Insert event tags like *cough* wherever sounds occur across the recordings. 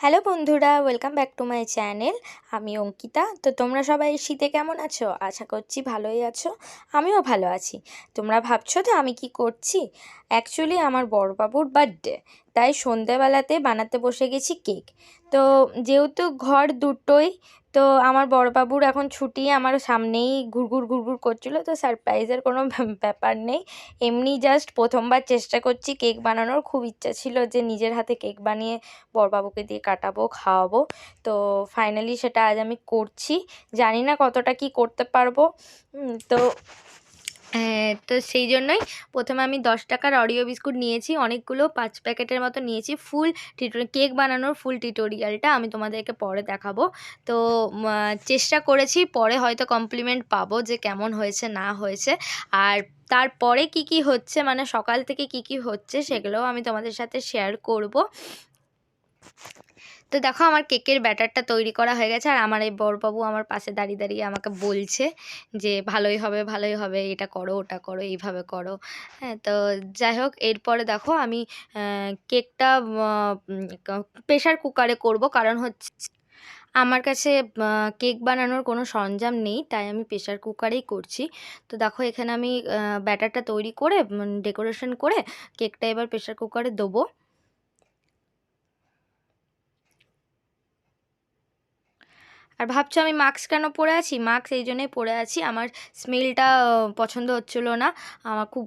Hello বন্ধুরা, welcome back to my channel. আমি অঙ্কিতা। তো তোমরা সবাই শীতে কেমন আছো? আশা করছি ভালোই আছো। আমিও ভালো আছি। তোমরা ভাবছ তো আমি কি করছি? অ্যাকচুয়ালি আমার বড়বাবুর বার্থডে তাই সন্ধেবেলাতে বানাতে বসে গেছি কেক তো যেহেতু ঘর দুটোই তো আমার বড়বাবুর এখন ছুটি, আমার সামনেই ঘুরঘুর ঘুরঘুর করছিল, তো সারপ্রাইজের কোনো ব্যাপার নেই। এমনি জাস্ট প্রথমবার চেষ্টা করছি কেক বানানোর। খুব ইচ্ছা ছিল যে নিজের হাতে কেক বানিয়ে বড়বাবুকে দিয়ে কাটাবো, খাওয়াবো। তো ফাইনালি সেটা আজ আমি করছি। জানি না কতটা কি করতে পারব। তো তো সেই জন্যই প্রথমে আমি দশ টাকার অরিও বিস্কুট নিয়েছি, অনেকগুলো পাঁচ প্যাকেটের মতো নিয়েছি, ফুল কেক বানানোর ফুল টিটোরিয়ালটা আমি তোমাদেরকে পরে দেখাবো। তো চেষ্টা করেছি, পরে হয়তো কমপ্লিমেন্ট পাবো যে কেমন হয়েছে, না হয়েছে। আর তারপরে কি কি হচ্ছে মানে সকাল থেকে কি কি হচ্ছে, সেগুলোও আমি তোমাদের সাথে শেয়ার করব। তো দেখো আমার কেকের ব্যাটারটা তৈরি করা হয়ে গেছে, আর আমার এই বড়বাবু আমার পাশে দাঁড়িয়ে দাঁড়িয়ে আমাকে বলছে যে, ভালোই হবে ভালোই হবে, এটা করো, ওটা করো, এইভাবে করো। হ্যাঁ তো যাই হোক, এরপরে দেখো আমি কেকটা প্রেশার কুকারে করব, কারণ হচ্ছে আমার কাছে কেক বানানোর কোনো সরঞ্জাম নেই, তাই আমি প্রেশার কুকারেই করছি। তো দেখো এখানে আমি ব্যাটারটা তৈরি করে ডেকোরেশন করে কেকটা এবার প্রেশার কুকারে দেবো। আর ভাবছ আমি মাস্ক কেন পরে আছি? মাস্ক এই জন্যই পরে আছি। আমার স্মেলটা পছন্দ হচ্ছিল না। আমার খুব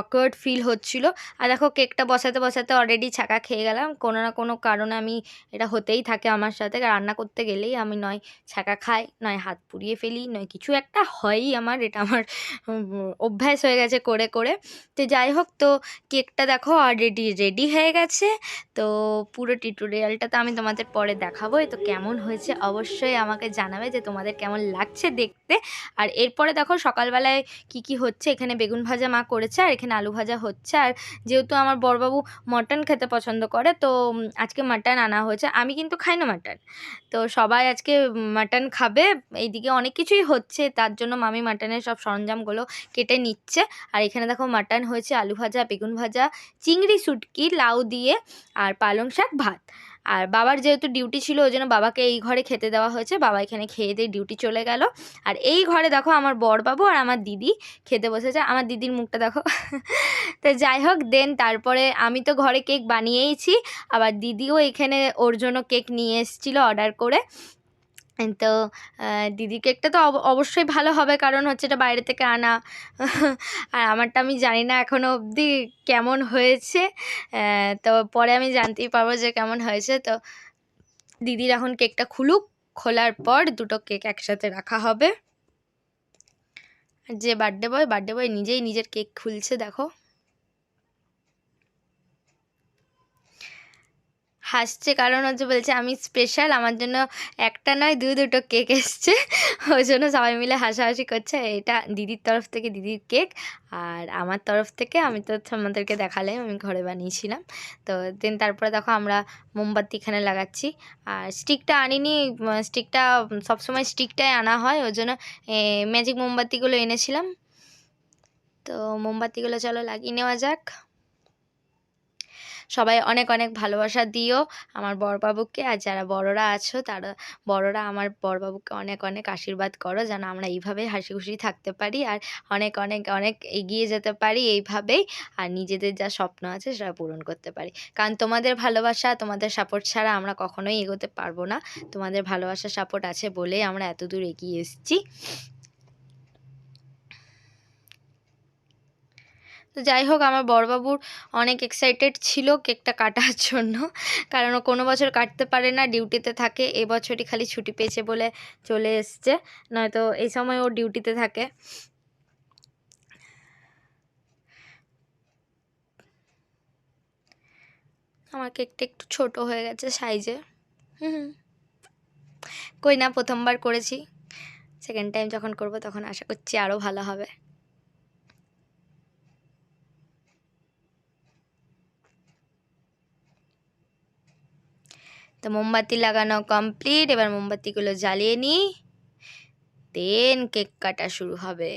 অকওয়ার্ড ফিল হচ্ছিল। আর দেখো কেকটা বসাতে বসাতে অলরেডি ছাকা খেয়ে গেলাম। কোনো না কোনো কারণে আমি এটা হতেই থাকে আমার সাথে। রান্না করতে গেলেই আমি নয় ছাকা খাই, নয় হাত পুড়িয়ে ফেলি, নয় কিছু একটা হয়ই আমার। এটা আমার অভ্যাস হয়ে গেছে করে করে। তো যাই হোক, তো কেকটা দেখো অলরেডি রেডি হয়ে গেছে। তো পুরো টিউটোরিয়ালটা তো আমি তোমাদের পরে দেখাবো তো কেমন হয়েছে? অবশ্যই অবশ্যই আমাকে জানাবে যে তোমাদের কেমন লাগছে দেখতে। আর এরপরে দেখো সকালবেলায় কি কি হচ্ছে, এখানে বেগুন ভাজা মা করেছে আর এখানে আলু ভাজা হচ্ছে। আর যেহেতু আমার বড়বাবু মটন খেতে পছন্দ করে, তো আজকে মাটন আনা হয়েছে। আমি কিন্তু খাই না মাটন। তো সবাই আজকে মাটন খাবে। এইদিকে অনেক কিছুই হচ্ছে, তার জন্য মামি মাটনের সব সরঞ্জামগুলো কেটে নিচ্ছে। আর এখানে দেখো মাটন হয়েছে, আলু ভাজা, বেগুন ভাজা, চিংড়ি সুটকি লাউ দিয়ে, আর পালং শাক, ভাত। আর বাবার যেহেতু ডিউটি ছিল, ওই জন্য বাবাকে এই ঘরে খেতে দেওয়া হয়েছে। বাবা এখানে খেয়ে দিয়ে ডিউটি চলে গেল। আর এই ঘরে দেখো আমার বরবাবু আর আমার দিদি খেতে বসেছে। আমার দিদির মুখটা দেখো। তো যাই হোক দেন তারপরে আমি তো ঘরে কেক বানিয়েইছি। আবার দিদিও এখানে ওর জন্য কেক নিয়ে এসেছিল অর্ডার করে। তো দিদি কেকটা তো অবশ্যই ভালো হবে কারণ হচ্ছে এটা বাইরে থেকে আনা। *laughs* আর আমারটা আমি জানি না এখনও অবধি কেমন হয়েছে। তো পরে আমি জানতেই পারব যে কেমন হয়েছে। তো দিদির এখন কেকটা খুলুক, খোলার পর দুটো কেক একসাথে রাখা হবে। যে বার্থডে বয় বার্থডে বয় নিজেই নিজের কেক খুলছে, দেখো। হাসছে। কারণ হচ্ছে বলছে, আমি স্পেশাল আমার জন্য একটা নয়, দু দুটো কেক এসছে। *laughs* ওই জন্য সবাই মিলে হাসাহাসি করছে। এটা দিদির তরফ থেকে, দিদির কেক আর আমার তরফ থেকে, আমি তো আমাদেরকে দেখালে আমি ঘরে বানিয়েছিলাম। তো দেন তারপরে দেখো, আমরা মোমবাতি এখানে লাগাচ্ছি। আর স্টিকটা আনিনি স্টিকটা সবসময় স্টিকটাই আনা হয়। ওই জন্য ম্যাজিক মোমবাতিগুলো এনেছিলাম। তো মোমবাতিগুলো চলো লাগিয়ে নেওয়া যাক। সবাই অনেক অনেক ভালোবাসা দিও আমার বরবাবুকে। আর যারা বড়রা আছো, তারা, বড়রা আমার বরবাবুকে অনেক অনেক আশীর্বাদ করো যেন আমরা এইভাবে হাসি খুশি থাকতে পারি আর অনেক অনেক অনেক এগিয়ে যেতে পারি এইভাবেই। আর নিজেদের যা স্বপ্ন আছে সেটা পূরণ করতে পারি। কারণ তোমাদের ভালোবাসা, তোমাদের সাপোর্ট ছাড়া আমরা কখনোই এগোতে পারব না। তোমাদের ভালোবাসা সাপোর্ট আছে বলেই আমরা এত দূর এগিয়ে এসেছি। তো যাই হোক, আমার বড়বাবুর অনেক এক্সাইটেড ছিল কেকটা কাটার জন্য। কারণ ও কোনো বছর কাটতে পারে না, ডিউটিতে থাকে এবছরই খালি ছুটি পেয়েছে বলে চলে এসছে। নয়তো এই সময় ও ডিউটিতে থাকে। আমার কেকটা একটু ছোট হয়ে গেছে সাইজে। হুম কই না, প্রথমবার করেছি। সেকেন্ড টাইম যখন করব তখন আশা করছি আরও ভালো হবে। তো মোমবাতি লাগানো কমপ্লিট এবার মোমবাতিগুলো জ্বালিয়ে নিই দেন কেক কাটা শুরু হবে।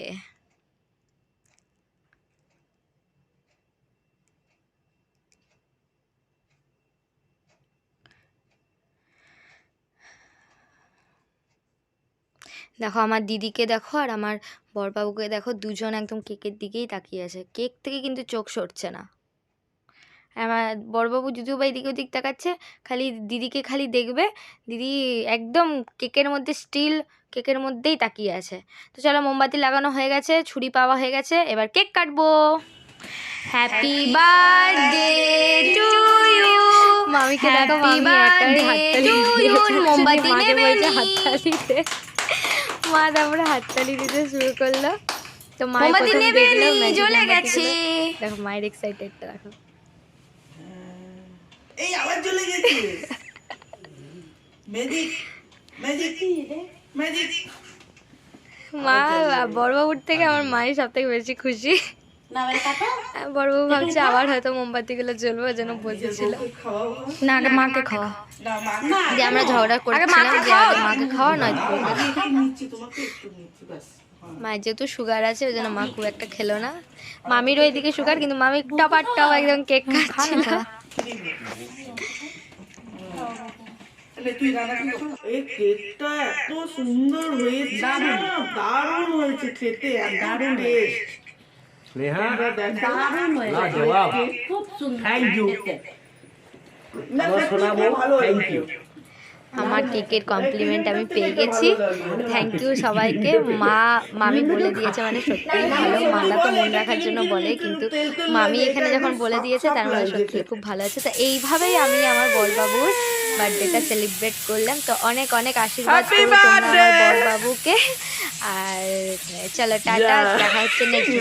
দেখো আমার দিদিকে দেখো আর আমার বরবাবুকে দেখো, দুজন একদম কেকের দিকেই তাকিয়ে আছে। কেক থেকে কিন্তু চোখ সরছে না। বড়বাবু যদিও বা এদিক ওদিক তাকাচ্ছে খালি দিদিকে খালি দেখবে দিদি একদম কেকের মধ্যে স্টিল কেকের মধ্যেই তাকিয়ে আছে। তো চলো মোমবাতি লাগানো হয়ে গেছে ছুরি পাওয়া হয়ে গেছে এবার কেক কাটবো। হ্যাপি বার্থডে টু ইউ মামিকে দেখো মামি হাততালি you, মোমবাতি নেবে হাততালি মা তারপরে হাততালি দিতে শুরু করল। তো মা মোমবাতি নেবে নি, জ্বলে জ্বলে গেছে। দেখো মায়ের এক্সাইটেডটা দেখো। এই আবার চলে গেছে ম্যাজিক ম্যাজিক ম্যাজিক মা বড়বাবুর থেকে আমার মাই সব থেকে বেশি খুশি। না কাটো বড়বাবু ভাবছে আবার হয়তো মোমবাতিগুলো জ্বলবে ওই জন্য বসেছিল। না আগে মাকে খাওয়া। যে আমরা ঝগড়া করছিলাম যে আগে মাকে খাওয়া নয়। মায়ের যেহেতু সুগার আছে ওই জন্য মা খুব একটা খেলো না। মামিরও এদিকে সুগার কিন্তু মামি টপার টপ একদম কেক খাচ্ছিল। এই কেকটা এত সুন্দর হয়েছে দারুণ। হয়েছে খেতে দারুণ টেস্ট স্নেহা? দারুণ লাজবাব থ্যাংক ইউ শোনাবো। থ্যাংক ইউ আমার কেকের কমপ্লিমেন্ট আমি পেয়ে গেছি। থ্যাংক ইউ সবাইকে। মা মামি বলে দিয়েছে মানে সত্যিই ভালো। মালা তো মনে রাখার জন্য বলে কিন্তু মামি এখানে যখন বলে দিয়েছে তার মানে সত্যি খুব ভালো আছে। তো এইভাবেই আমি আমার বলবাবুর বার্থডেটা সেলিব্রেট করলাম। তো অনেক অনেক আশীর্বাদ করো তোমরা আমার বড়বাবুকে আর চলো টাটা। দেখা হচ্ছে নেক্সট